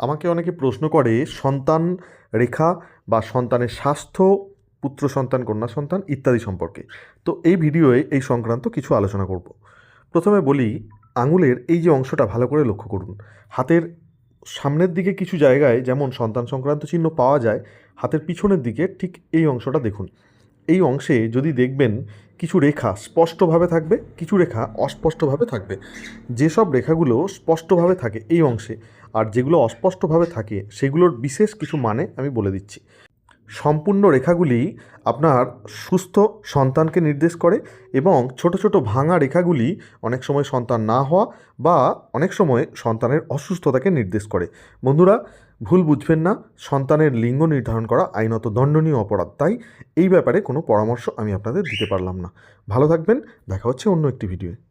আমাকে অনেকে প্রশ্ন করে, সন্তান রেখা বা সন্তানের স্বাস্থ্য, পুত্র সন্তান, কন্যা সন্তান ইত্যাদি সম্পর্কে। তো এই ভিডিওয়ে এই সংক্রান্ত কিছু আলোচনা করব। প্রথমে বলি, আঙুলের এই যে অংশটা ভালো করে লক্ষ্য করুন। হাতের সামনের দিকে কিছু জায়গায় যেমন সন্তান সংক্রান্ত চিহ্ন পাওয়া যায়, হাতের পিছনের দিকে ঠিক এই অংশটা দেখুন। এই অংশে যদি দেখবেন কিছু রেখা স্পষ্টভাবে থাকবে, কিছু রেখা অস্পষ্টভাবে থাকবে। যেসব রেখাগুলো স্পষ্টভাবে থাকে এই অংশে আর যেগুলো অস্পষ্টভাবে থাকে সেগুলোর বিশেষ কিছু মানে আমি বলে দিচ্ছি। সম্পূর্ণ রেখাগুলি আপনার সুস্থ সন্তানকে নির্দেশ করে এবং ছোট ছোট ভাঙা রেখাগুলি অনেক সময় সন্তান না হওয়া বা অনেক সময় সন্তানের অসুস্থতাকে নির্দেশ করে। বন্ধুরা ভুল বুঝবেন না, সন্তানের লিঙ্গ নির্ধারণ করা আইনত দণ্ডনীয় অপরাধ, তাই এই ব্যাপারে কোনো পরামর্শ আমি আপনাদের দিতে পারলাম না। ভালো থাকবেন, দেখা হচ্ছে অন্য একটি ভিডিওয়ে।